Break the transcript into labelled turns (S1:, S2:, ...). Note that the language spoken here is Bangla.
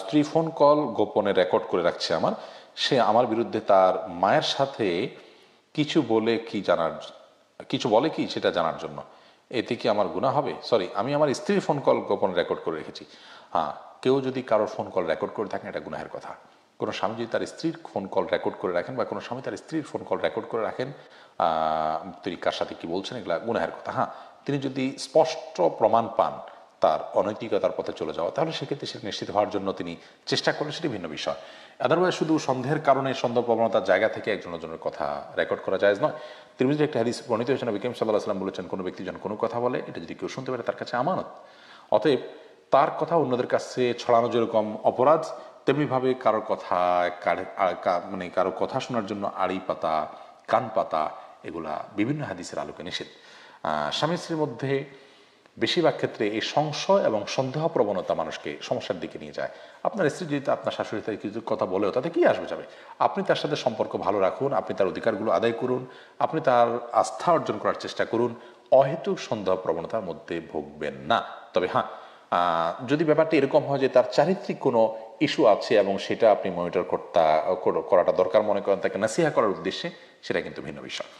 S1: স্ত্রী ফোন কল গোপনে রেকর্ড করে রাখছে আমার। সে আমার বিরুদ্ধে তার মায়ের সাথে কিছু বলে কি জানার কিছু বলে কি সেটা জানার জন্য। এতে কি আমার গুণা হবে? সরি আমি আমার স্ত্রীর ফোন কল গোপন রেকর্ড করে রেখেছি। হ্যাঁ কেউ যদি কারোর ফোন কল রেকর্ড করে থাকেন, এটা গুনাহের কথা। কোনো স্বামী যদি তার স্ত্রীর ফোন কল রেকর্ড করে রাখেন বা কোনো স্বামী তার স্ত্রীর ফোন কল রেকর্ড করে রাখেন তিনি কার সাথে কি বলছেন, এগুলা গুনাহের কথা। হ্যাঁ তিনি যদি স্পষ্ট প্রমাণ পান তার অনৈতিকতার পথে চলে যাওয়া, তাহলে সেক্ষেত্রে সেটা নিশ্চিত হওয়ার জন্য তিনি চেষ্টা করেন সেটি ভিন্ন বিষয়। আদারওয়াইজ শুধু সন্দেহের কারণে সন্দেহ প্রবণতার জায়গা থেকে একজন জনের কথা রেকর্ড করা যায় নয়। তিরমিজির একটা হাদিস বর্ণিত হয়েছে, নবী করিম সাল্লাহ সাল্লাম বলেছেন, কোনো ব্যক্তি যখন কোনো কথা বলে, এটা যদি কেউ শুনতে পারে তার কাছে আমানত। অতএব তার কথা অন্যদের কাছে ছড়ানো যেরকম অপরাধ, তেমনিভাবে কারোর কথা মানে কারও কথা শোনার জন্য আড়ি পাতা, কান পাতা, এগুলা বিভিন্ন হাদিসের আলোকে নিষেধ। স্বামী স্ত্রীর মধ্যে বেশিরভাগ ক্ষেত্রে এই সংশয় এবং সন্দেহ প্রবণতা মানুষকে সমস্যার দিকে নিয়ে যায়। আপনার স্ত্রী যদি আপনার শাশুড়ি থেকে কিছু কথা বলেও তাতে কি আসবে যাবে? আপনি তার সাথে সম্পর্ক ভালো রাখুন, আপনি তার অধিকারগুলো আদায় করুন, আপনি তার আস্থা অর্জন করার চেষ্টা করুন, অহেতুক সন্দেহ প্রবণতার মধ্যে ভুগবেন না। তবে হ্যাঁ যদি ব্যাপারটা এরকম হয় যে তার চারিত্রিক কোনো ইস্যু আছে এবং সেটা আপনি মনিটর করতে করাটা দরকার মনে করেন, তাকে নাসিহা করার উদ্দেশ্যে, সেটা কিন্তু ভিন্ন বিষয়।